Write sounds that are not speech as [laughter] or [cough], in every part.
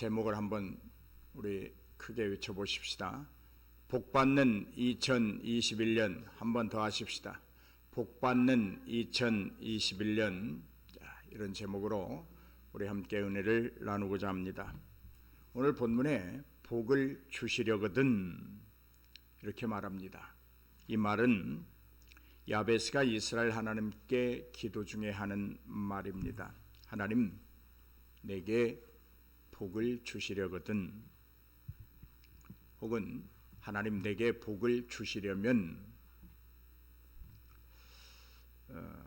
제목을 한번 우리 크게 외쳐보십시다. 복받는 2021년 한번 더 하십시다. 복받는 2021년 자, 이런 제목으로 우리 함께 은혜를 나누고자 합니다. 오늘 본문에 복을 주시려거든 이렇게 말합니다. 이 말은 야베스가 이스라엘 하나님께 기도 중에 하는 말입니다. 하나님 내게 복을 주시려거든 혹은 하나님 내게 복을 주시려면 어,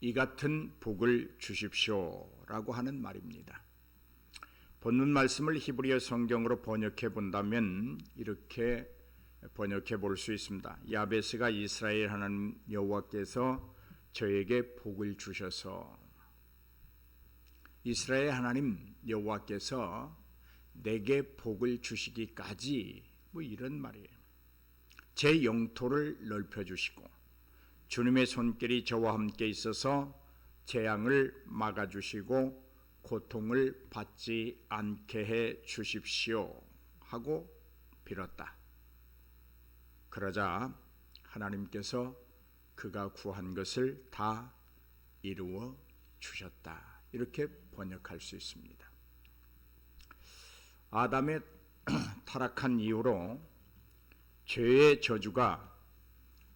이 같은 복을 주십시오라고 하는 말입니다. 본문 말씀을 히브리어 성경으로 번역해 본다면 이렇게 번역해 볼 수 있습니다. 야베스가 이스라엘 하나님 여호와께서 저에게 복을 주셔서 이스라엘 하나님 여호와께서 내게 복을 주시기까지 뭐 이런 말이에요. 제 영토를 넓혀 주시고 주님의 손길이 저와 함께 있어서 재앙을 막아 주시고 고통을 받지 않게 해 주십시오 하고 빌었다. 그러자 하나님께서 그가 구한 것을 다 이루어 주셨다. 이렇게 번역할 수 있습니다. 아담의 [clears throat] 타락한 이후로 죄의 저주가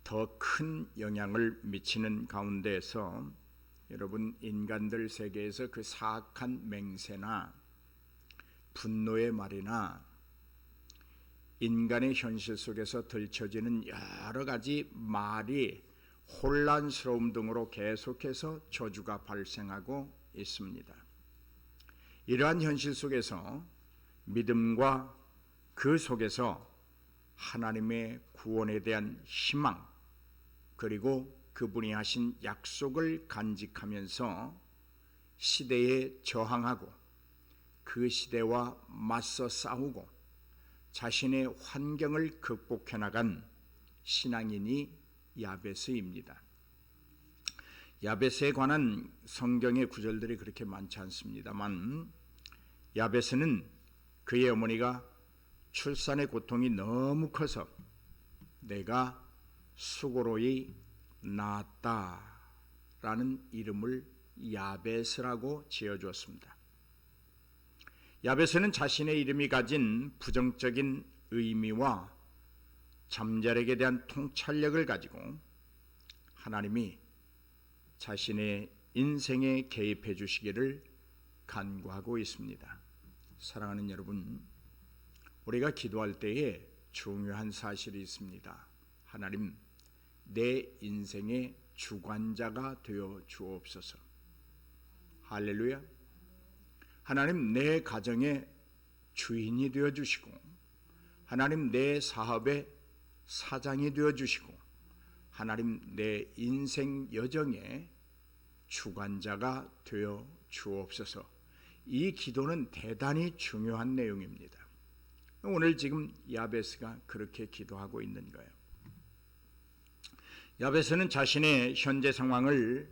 더 큰 영향을 미치는 가운데에서 여러분 인간들 세계에서 그 사악한 맹세나 분노의 말이나 인간의 현실 속에서 들춰지는 여러 가지 말이 혼란스러움 등으로 계속해서 저주가 발생하고 있습니다. 이러한 현실 속에서 믿음과 그 속에서 하나님의 구원에 대한 희망 그리고 그분이 하신 약속을 간직하면서 시대에 저항하고 그 시대와 맞서 싸우고 자신의 환경을 극복해 나간 신앙인이 야베스입니다. 야베스에 관한 성경의 구절들이 그렇게 많지 않습니다만 야베스는 그의 어머니가 출산의 고통이 너무 커서 내가 수고로이 낳았다라는 이름을 야베스라고 지어주었습니다. 야베스는 자신의 이름이 가진 부정적인 의미와 잠자력에 대한 통찰력을 가지고 하나님이 자신의 인생에 개입해 주시기를 간구하고 있습니다. 사랑하는 여러분, 우리가 기도할 때에 중요한 사실이 있습니다. 하나님, 내 인생의 주관자가 되어 주옵소서. 할렐루야. 하나님, 내 가정의 주인이 되어 주시고, 하나님, 내 사업의 사장이 되어 주시고, 하나님, 내 인생 여정의 주관자가 되어 주옵소서. 이 기도는 대단히 중요한 내용입니다. 오늘 지금 야베스가 그렇게 기도하고 있는 거예요. 야베스는 자신의 현재 상황을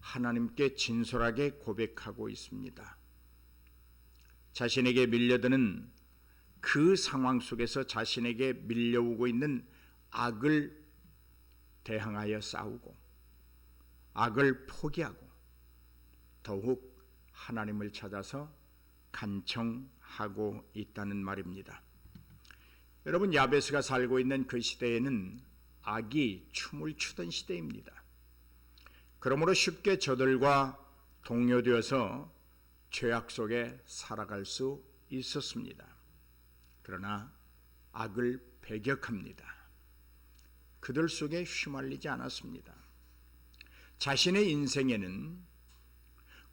하나님께 진솔하게 고백하고 있습니다. 자신에게 밀려드는 그 상황 속에서 자신에게 밀려오고 있는 악을 대항하여 싸우고 악을 포기하고 더욱 하나님을 찾아서 간청하고 있다는 말입니다. 여러분 야베스가 살고 있는 그 시대에는 악이 춤을 추던 시대입니다. 그러므로 쉽게 저들과 동요되어서 죄악 속에 살아갈 수 있었습니다. 그러나 악을 배격합니다. 그들 속에 휘말리지 않았습니다. 자신의 인생에는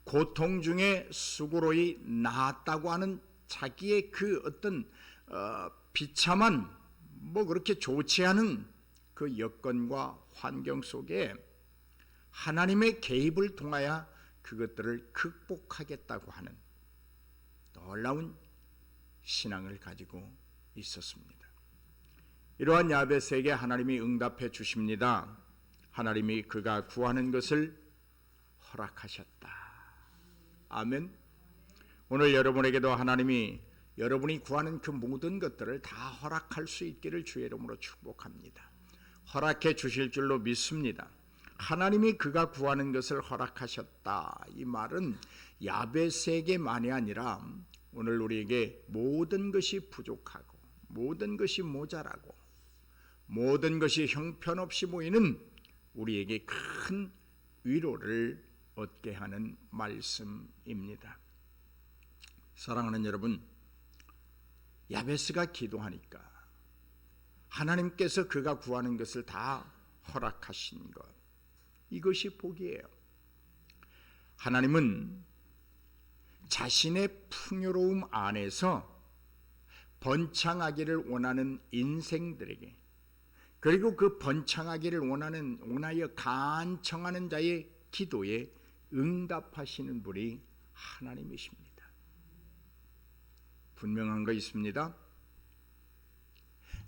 고통 중에 수고로이 나았다고 하는 자기의 그 어떤 어, 비참한 뭐 그렇게 좋지 않은 그 여건과 환경 속에 하나님의 개입을 통하여 그것들을 극복하겠다고 하는 놀라운 신앙을 가지고 있었습니다. 이러한 야베스에게 하나님이 응답해 주십니다. 하나님이 그가 구하는 것을 허락하셨다. 아멘. 오늘 여러분에게도 하나님이 여러분이 구하는 그 모든 것들을 다 허락할 수 있기를 주의 이름으로 축복합니다. 허락해 주실 줄로 믿습니다. 하나님이 그가 구하는 것을 허락하셨다. 이 말은 야베스에게만이 아니라 오늘 우리에게 모든 것이 부족하고 모든 것이 모자라고 모든 것이 형편없이 보이는 우리에게 큰 위로를 얻게 하는 말씀입니다. 사랑하는 여러분, 야베스가 기도하니까 하나님께서 그가 구하는 것을 다 허락하신 것. 이것이 복이에요. 하나님은 자신의 풍요로움 안에서 번창하기를 원하는 인생들에게 그리고 그 번창하기를 원하는 원하여 간청하는 자의 기도에 응답하시는 분이 하나님이십니다. 분명한 거 있습니다.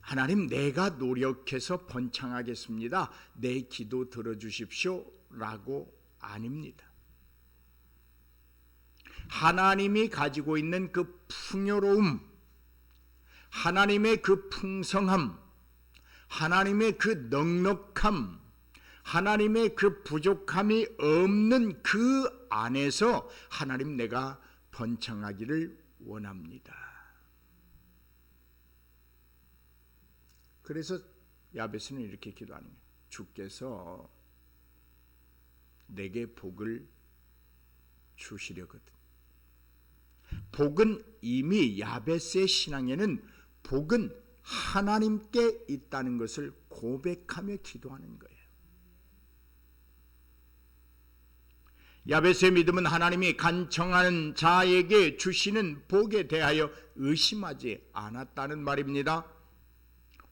하나님 내가 노력해서 번창하겠습니다. 내 기도 들어주십시오 라고 아닙니다. 하나님이 가지고 있는 그 풍요로움, 하나님의 그 풍성함, 하나님의 그 넉넉함, 하나님의 그 부족함이 없는 그 안에서 하나님 내가 번창하기를 원합니다. 그래서 야베스는 이렇게 기도하는 거예요. 주께서 내게 복을 주시려거든. 복은 이미 야베스의 신앙에는 복은 하나님께 있다는 것을 고백하며 기도하는 거예요. 야베스의 믿음은 하나님이 간청하는 자에게 주시는 복에 대하여 의심하지 않았다는 말입니다.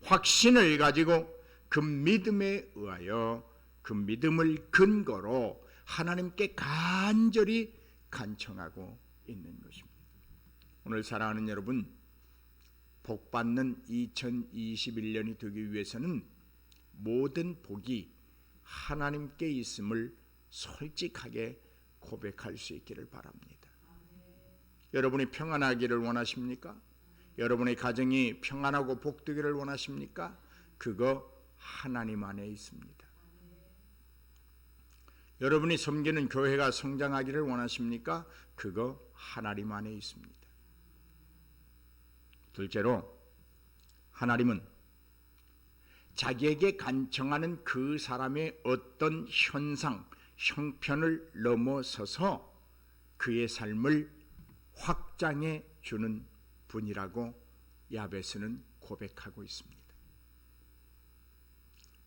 확신을 가지고 그 믿음에 의하여 그 믿음을 근거로 하나님께 간절히 간청하고 있는 것입니다. 오늘 사랑하는 여러분, 복 받는 2021년이 되기 위해서는 모든 복이 하나님께 있음을 솔직하게 고백할 수 있기를 바랍니다. 여러분이 평안하기를 원하십니까? 여러분의 가정이 평안하고 복되기를 원하십니까? 그거 하나님 안에 있습니다. 여러분이 섬기는 교회가 성장하기를 원하십니까? 그거 하나님 안에 있습니다. 둘째로 하나님은 자기에게 간청하는 그 사람의 어떤 현상, 형편을 넘어서서 그의 삶을 확장해 주는 분이라고 야베스는 고백하고 있습니다.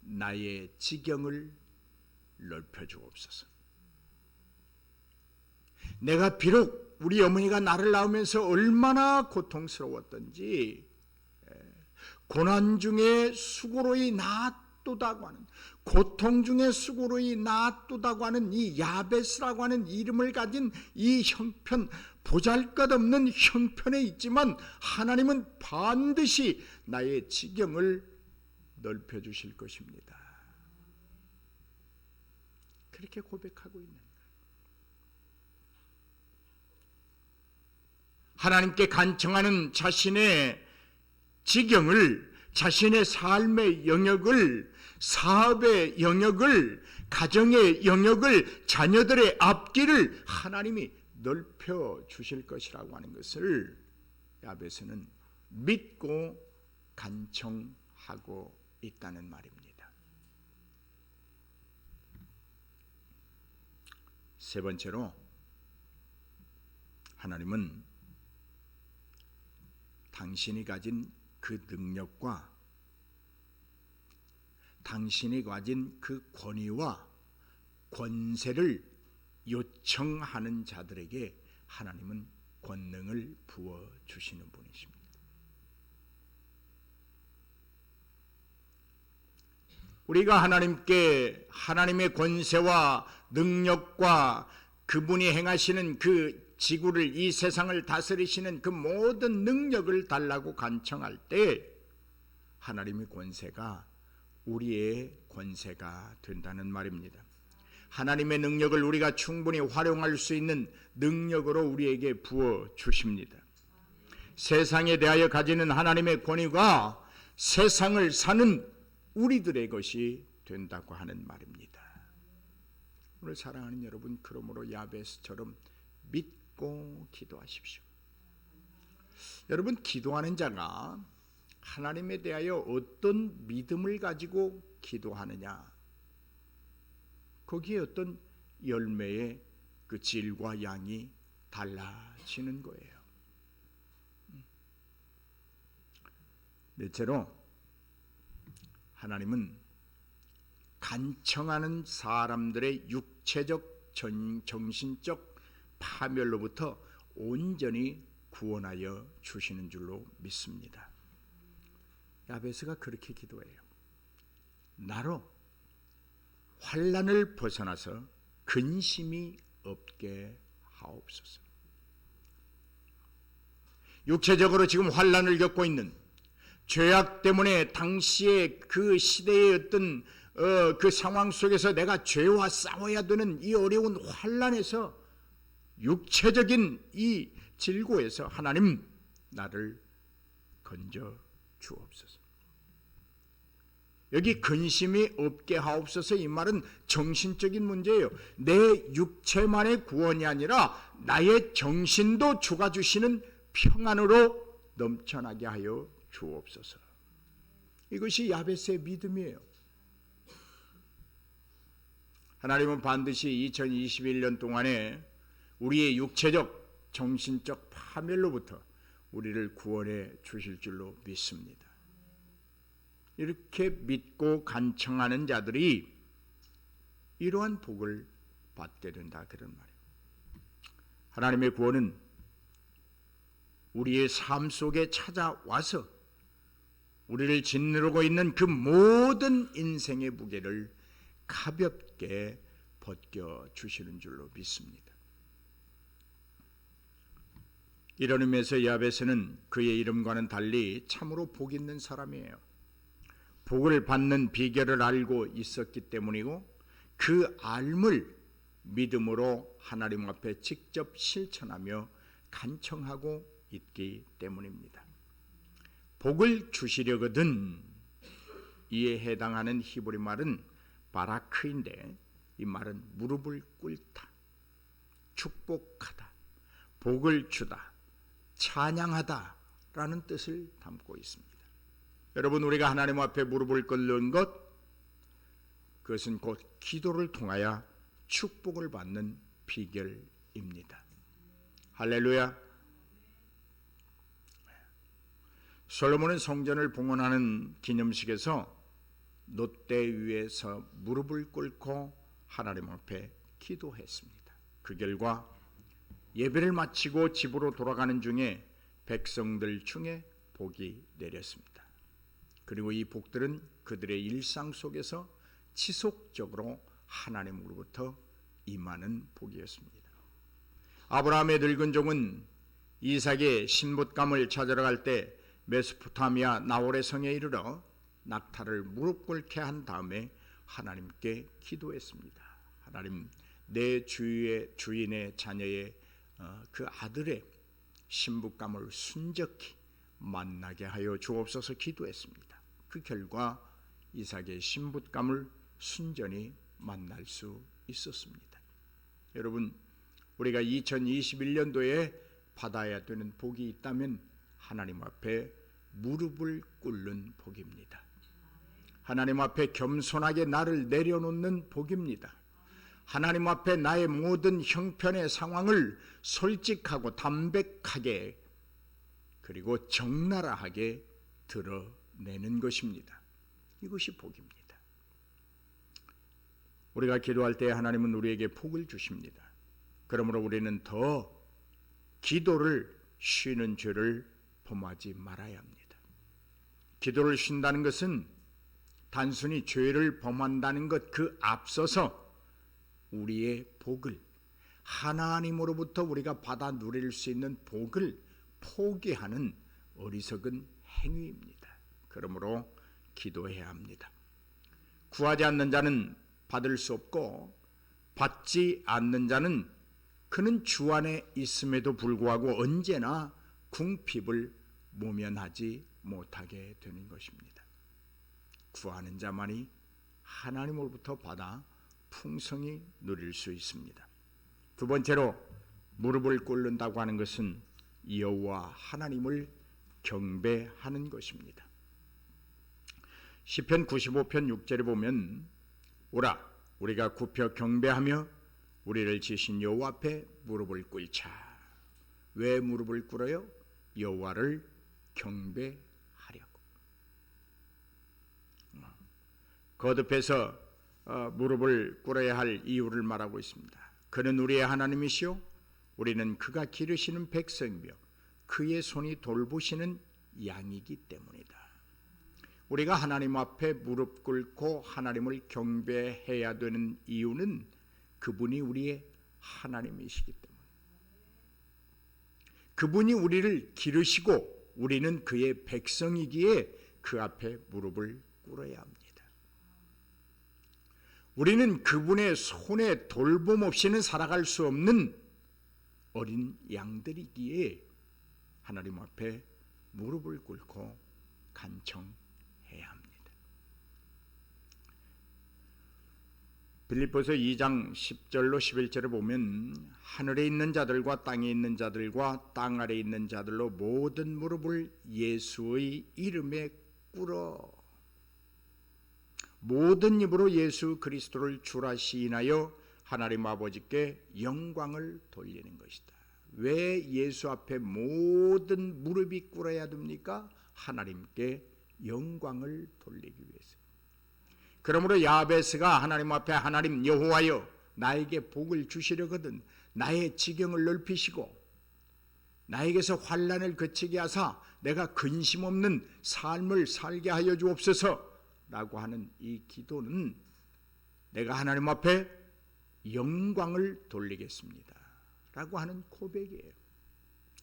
나의 지경을 넓혀 주옵소서. 내가 비록 우리 어머니가 나를 낳으면서 얼마나 고통스러웠던지 고난 중에 수고로이 낫도다고 하는 고통 중에 수고로이 낫도다고 하는 이 야베스라고 하는 이름을 가진 이 형편 보잘것없는 형편에 있지만 하나님은 반드시 나의 지경을 넓혀 주실 것입니다. 그렇게 고백하고 있는 거예요. 하나님께 간청하는 자신의 지경을 자신의 삶의 영역을 사업의 영역을 가정의 영역을 자녀들의 앞길을 하나님이 넓혀 주실 것이라고 하는 것을 야베스는 믿고 간청하고 있다는 말입니다. 세 번째로 하나님은 당신이 가진 그 능력과 당신이 가진 그 권위와 권세를 요청하는 자들에게 하나님은 권능을 부어 주시는 분이십니다. 우리가 하나님께 하나님의 권세와 능력과 그분이 행하시는 그 지구를 이 세상을 다스리시는 그 모든 능력을 달라고 간청할 때 하나님의 권세가 우리의 권세가 된다는 말입니다. 하나님의 능력을 우리가 충분히 활용할 수 있는 능력으로 우리에게 부어 주십니다. 세상에 대하여 가지는 하나님의 권위가 세상을 사는 우리들의 것이 된다고 하는 말입니다. 오늘 사랑하는 여러분, 그러므로 야베스처럼 믿 고 기도하십시오. 여러분, 기도하는 자가 하나님에 대하여 어떤 믿음을 가지고 기도하느냐, 거기에 어떤 열매의 그 질과 양이 달라지는 거예요. 넷째로 하나님은 간청하는 사람들의 육체적 전, 정신적 파멸로부터 온전히 구원하여 주시는 줄로 믿습니다. 야베스가 그렇게 기도해요. 나로 환란을 벗어나서 근심이 없게 하옵소서. 육체적으로 지금 환란을 겪고 있는 죄악 때문에 당시의 그 시대의 어떤 어, 그 상황 속에서 내가 죄와 싸워야 되는 이 어려운 환란에서 육체적인 이 질고에서 하나님 나를 건져 주옵소서. 여기 근심이 없게 하옵소서 이 말은 정신적인 문제예요. 내 육체만의 구원이 아니라 나의 정신도 주가 주시는 평안으로 넘쳐나게 하여 주옵소서. 이것이 야베스의 믿음이에요. 하나님은 반드시 2021년 동안에 우리의 육체적, 정신적 파멸로부터 우리를 구원해 주실 줄로 믿습니다. 이렇게 믿고 간청하는 자들이 이러한 복을 받게 된다 그런 말이에요. 하나님의 구원은 우리의 삶 속에 찾아와서 우리를 짓누르고 있는 그 모든 인생의 무게를 가볍게 벗겨 주시는 줄로 믿습니다. 이런 의미에서 야베스는 그의 이름과는 달리 참으로 복 있는 사람이에요. 복을 받는 비결을 알고 있었기 때문이고 그 알물 믿음으로 하나님 앞에 직접 실천하며 간청하고 있기 때문입니다. 복을 주시려거든 이에 해당하는 히브리 말은 바라크인데 이 말은 무릎을 꿇다, 축복하다, 복을 주다, 찬양하다라는 뜻을 담고 있습니다. 여러분 우리가 하나님 앞에 무릎을 꿇는 것 그것은 곧 기도를 통하여 축복을 받는 비결입니다. 할렐루야. 솔로몬은 성전을 봉헌하는 기념식에서 놋대 위에서 무릎을 꿇고 하나님 앞에 기도했습니다. 그 결과 예배를 마치고 집으로 돌아가는 중에 백성들 중에 복이 내렸습니다. 그리고 이 복들은 그들의 일상 속에서 지속적으로 하나님으로부터 임하는 복이었습니다. 아브라함의 늙은 종은 이삭의 신붓감을 찾으러 갈 때 메소포타미아 나홀의 성에 이르러 낙타를 무릎 꿇게 한 다음에 하나님께 기도했습니다. 하나님 내 주의 주인의 자녀의 어, 그 아들의 신부감을 순적히 만나게 하여 주옵소서 기도했습니다. 그 결과 이삭의 신부감을 순전히 만날 수 있었습니다. 여러분 우리가 2021년도에 받아야 되는 복이 있다면 하나님 앞에 무릎을 꿇는 복입니다. 하나님 앞에 겸손하게 나를 내려놓는 복입니다. 하나님 앞에 나의 모든 형편의 상황을 솔직하고 담백하게 그리고 적나라하게 드러내는 것입니다. 이것이 복입니다. 우리가 기도할 때 하나님은 우리에게 복을 주십니다. 그러므로 우리는 더 기도를 쉬는 죄를 범하지 말아야 합니다. 기도를 쉰다는 것은 단순히 죄를 범한다는 것 그 앞서서 우리의 복을 하나님으로부터 우리가 받아 누릴 수 있는 복을 포기하는 어리석은 행위입니다. 그러므로 기도해야 합니다. 구하지 않는 자는 받을 수 없고 받지 않는 자는 그는 주 안에 있음에도 불구하고 언제나 궁핍을 모면하지 못하게 되는 것입니다. 구하는 자만이 하나님으로부터 받아 풍성히 누릴 수 있습니다. 두 번째로 무릎을 꿇는다고 하는 것은 여호와 하나님을 경배하는 것입니다. 시편 95편 6절에 보면 오라 우리가 굽혀 경배하며 우리를 지신 여호와 앞에 무릎을 꿇자. 왜 무릎을 꿇어요? 여호와를 경배하려고. 거듭해서 어, 무릎을 꿇어야 할 이유를 말하고 있습니다. 그는 우리의 하나님이시요 우리는 그가 기르시는 백성이며 그의 손이 돌보시는 양이기 때문이다. 우리가 하나님 앞에 무릎 꿇고 하나님을 경배해야 되는 이유는 그분이 우리의 하나님이시기 때문에 그분이 우리를 기르시고 우리는 그의 백성이기에 그 앞에 무릎을 꿇어야 합니다. 우리는 그분의 손에 돌봄 없이는 살아갈 수 없는 어린 양들이기에 하나님 앞에 무릎을 꿇고 간청해야 합니다. 빌립보서 2장 10절로 11절에 보면 하늘에 있는 자들과 땅에 있는 자들과 땅 아래 있는 자들로 모든 무릎을 예수의 이름에 꿇어 모든 입으로 예수 그리스도를 주라 시인하여 하나님 아버지께 영광을 돌리는 것이다. 왜 예수 앞에 모든 무릎이 꿇어야 됩니까? 하나님께 영광을 돌리기 위해서. 그러므로 야베스가 하나님 앞에 하나님 여호와여 나에게 복을 주시려거든 나의 지경을 넓히시고 나에게서 환란을 그치게 하사 내가 근심 없는 삶을 살게 하여 주옵소서 라고 하는 이 기도는 내가 하나님 앞에 영광을 돌리겠습니다. 라고 하는 고백이에요.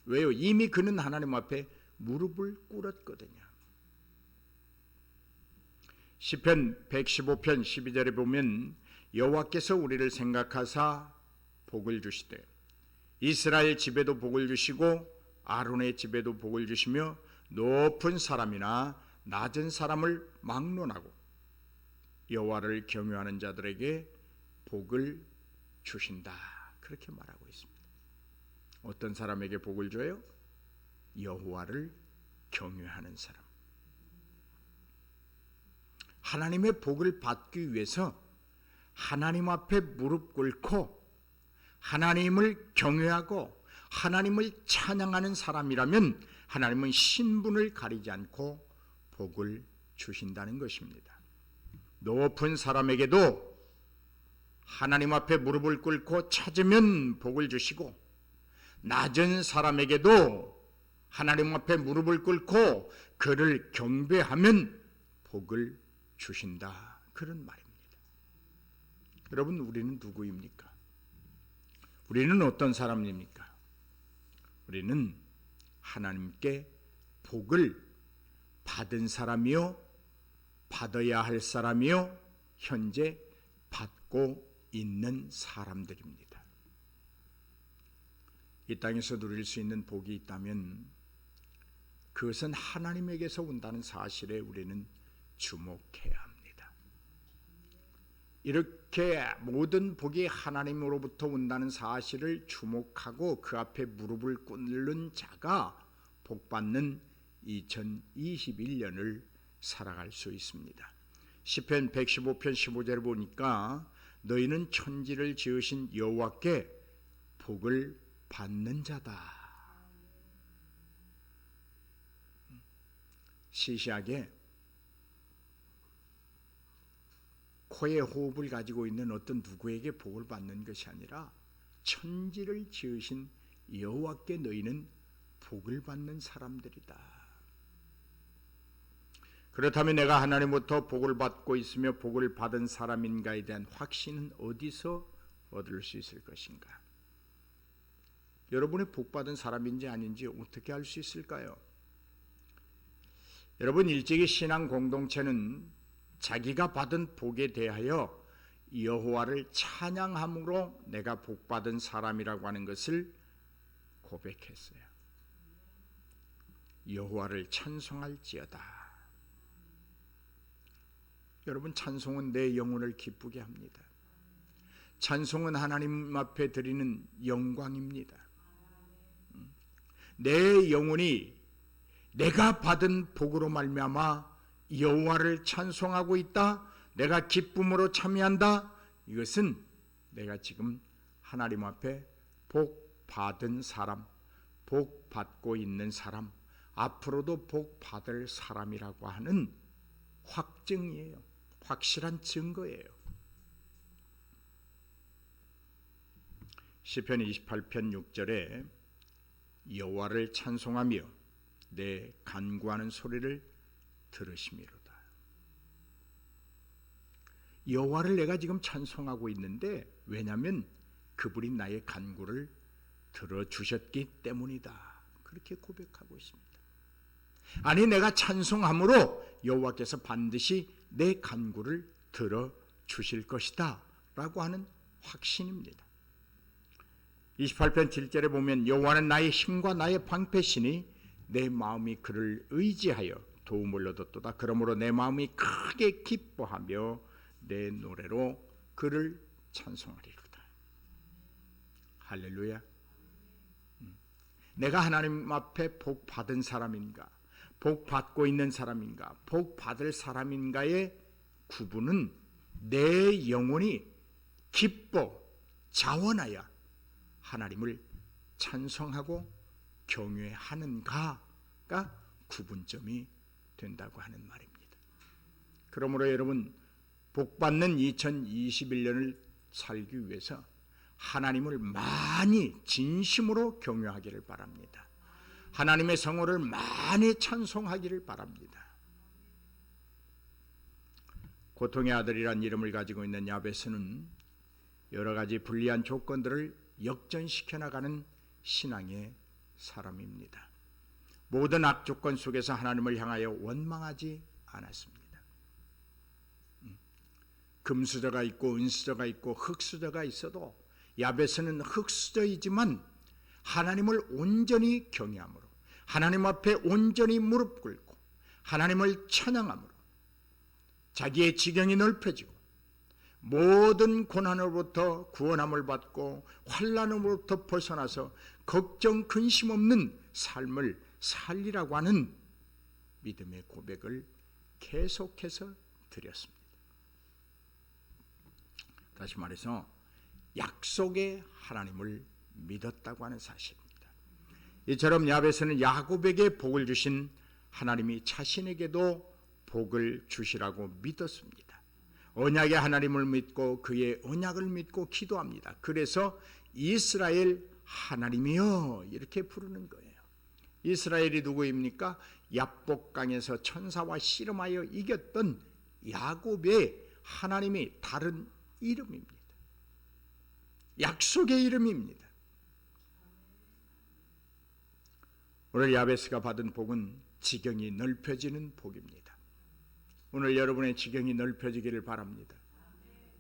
왜요? 이미 그는 하나님 앞에 무릎을 꿇었거든요. 시편 115편 12절에 보면 여호와께서 우리를 생각하사 복을 주시되 이스라엘 집에도 복을 주시고 아론의 집에도 복을 주시며 높은 사람이나 낮은 사람을 막론하고 여호와를 경유하는 자들에게 복을 주신다. 그렇게 말하고 있습니다. 어떤 사람에게 복을 줘요? 여호와를 경유하는 사람. 하나님의 복을 받기 위해서 하나님 앞에 무릎 꿇고 하나님을 경외하고 하나님을 찬양하는 사람이라면 하나님은 신분을 가리지 않고 복을 주신다는 것입니다. 높은 사람에게도 하나님 앞에 무릎을 꿇고 찾으면 복을 주시고 낮은 사람에게도 하나님 앞에 무릎을 꿇고 그를 경배하면 복을 주신다. 그런 말입니다. 여러분, 우리는 누구입니까? 우리는 어떤 사람입니까? 우리는 하나님께 복을 받은 사람이요, 받아야 할 사람이요, 현재 받고 있는 사람들입니다. 이 땅에서 누릴 수 있는 복이 있다면 그것은 하나님에게서 온다는 사실에 우리는 주목해야 합니다. 이렇게 모든 복이 하나님으로부터 온다는 사실을 주목하고 그 앞에 무릎을 꿇는 자가 복받는 2021년을 살아갈 수 있습니다. 시편 115편 15절을 보니까 너희는 천지를 지으신 여호와께 복을 받는 자다. 시시하게 코에 호흡을 가지고 있는 어떤 누구에게 복을 받는 것이 아니라 천지를 지으신 여호와께 너희는 복을 받는 사람들이다. 그렇다면 내가 하나님부터 복을 받고 있으며 복을 받은 사람인가에 대한 확신은 어디서 얻을 수 있을 것인가? 여러분의 복 받은 사람인지 아닌지 어떻게 알 수 있을까요? 여러분 일찍이 신앙 공동체는 자기가 받은 복에 대하여 여호와를 찬양함으로 내가 복 받은 사람이라고 하는 것을 고백했어요. 여호와를 찬송할지어다. 여러분 찬송은 내 영혼을 기쁘게 합니다. 찬송은 하나님 앞에 드리는 영광입니다. 내 영혼이 내가 받은 복으로 말미암아 여호와를 찬송하고 있다. 내가 기쁨으로 참여한다. 이것은 내가 지금 하나님 앞에 복 받은 사람, 복 받고 있는 사람, 앞으로도 복 받을 사람이라고 하는 확증이에요. 확실한 증거예요. 시편 28편 6절에 여호와를 찬송하며 내 간구하는 소리를 들으심이로다. 여호와를 내가 지금 찬송하고 있는데 왜냐하면 그분이 나의 간구를 들어주셨기 때문이다. 그렇게 고백하고 있습니다. 아니 내가 찬송함으로 여호와께서 반드시 내 간구를 들어 주실 것이다 라고 하는 확신입니다. 28편 7절에 보면 여호와는 나의 힘과 나의 방패시니 내 마음이 그를 의지하여 도움을 얻었도다. 그러므로 내 마음이 크게 기뻐하며 내 노래로 그를 찬송하리로다. 할렐루야. 음. 내가 하나님 앞에 복 받은 사람인가? 복 받고 있는 사람인가? 복 받을 사람인가의 구분은 내 영혼이 기뻐 자원하여 하나님을 찬송하고 경외하는가가 구분점이 된다고 하는 말입니다. 그러므로 여러분 복 받는 2021년을 살기 위해서 하나님을 많이 진심으로 경외하기를 바랍니다. 하나님의 성호를 많이 찬송하기를 바랍니다. 고통의 아들이란 이름을 가지고 있는 야베스는 여러 가지 불리한 조건들을 역전시켜 나가는 신앙의 사람입니다. 모든 악조건 속에서 하나님을 향하여 원망하지 않았습니다. 음. 금수저가 있고 은수저가 있고 흙수저가 있어도 야베스는 흙수저이지만 하나님을 온전히 경외함으로 하나님 앞에 온전히 무릎 꿇고 하나님을 찬양함으로 자기의 지경이 넓혀지고 모든 고난으로부터 구원함을 받고 환란으로부터 벗어나서 걱정 근심 없는 삶을 살리라고 하는 믿음의 고백을 계속해서 드렸습니다. 다시 말해서 약속의 하나님을 믿었다고 하는 사실입니다. 이처럼 야베스는 야곱에게 복을 주신 하나님이 자신에게도 복을 주시라고 믿었습니다. 언약의 하나님을 믿고 그의 언약을 믿고 기도합니다. 그래서 이스라엘 하나님이여 이렇게 부르는 거예요. 이스라엘이 누구입니까? 야복강에서 천사와 씨름하여 이겼던 야곱의 하나님이 다른 이름입니다. 약속의 이름입니다. 오늘 야베스가 받은 복은 지경이 넓혀지는 복입니다. 오늘 여러분의 지경이 넓혀지기를 바랍니다.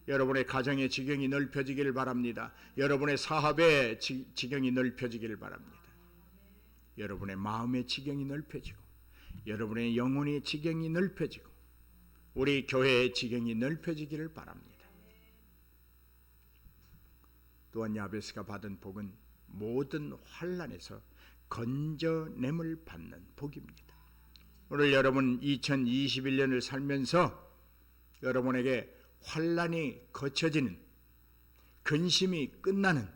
여러분의 가정의 지경이 넓혀지기를 바랍니다. 여러분의 사업의 지, 경이 넓혀지기를 바랍니다. 여러분의 마음의 지경이 넓혀지고 여러분의 영혼의 지경이 넓혀지고 우리 교회의 지경이 넓혀지기를 바랍니다. 또한 야베스가 받은 복은 모든 환란에서 건져냄을 받는 복입니다. 오늘 여러분 2021년을 살면서 여러분에게 환란이 거쳐지는 근심이 끝나는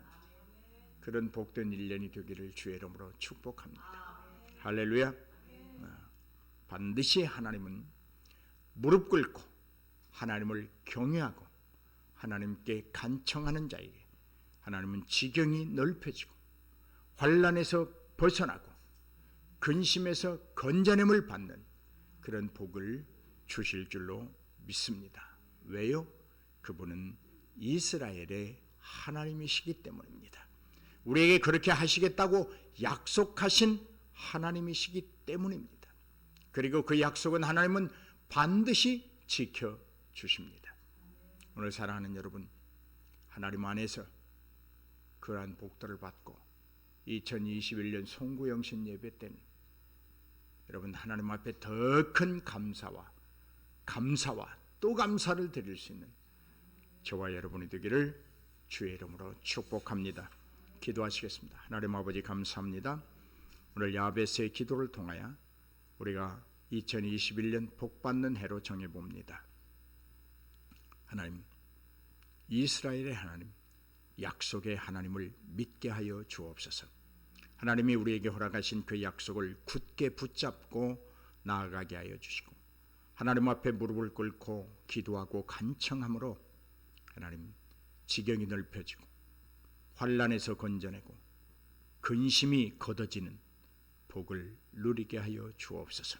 그런 복된 1년이 되기를 주의 이름으로 축복합니다. 할렐루야. 어, 반드시 하나님은 무릎 꿇고 하나님을 경외하고 하나님께 간청하는 자에게 하나님은 지경이 넓혀지고 환란에서 벗어나고 근심에서 건져냄을 받는 그런 복을 주실 줄로 믿습니다. 왜요? 그분은 이스라엘의 하나님이시기 때문입니다. 우리에게 그렇게 하시겠다고 약속하신 하나님이시기 때문입니다. 그리고 그 약속은 하나님은 반드시 지켜 주십니다. 오늘 사랑하는 여러분 하나님 안에서 그러한 복들을 받고 2021년 송구영신 예배 때는 여러분 하나님 앞에 더 큰 감사와 감사와 또 감사를 드릴 수 있는 저와 여러분이 되기를 주의 이름으로 축복합니다. 기도하시겠습니다. 하나님 아버지 감사합니다. 오늘 야베스의 기도를 통하여 우리가 2021년 복 받는 해로 정해 봅니다. 하나님 이스라엘의 하나님 약속의 하나님을 믿게 하여 주옵소서. 하나님이 우리에게 허락하신 그 약속을 굳게 붙잡고 나아가게 하여 주시고 하나님 앞에 무릎을 꿇고 기도하고 간청함으로 하나님 지경이 넓혀지고 환란에서 건져내고 근심이 걷어지는 복을 누리게 하여 주옵소서.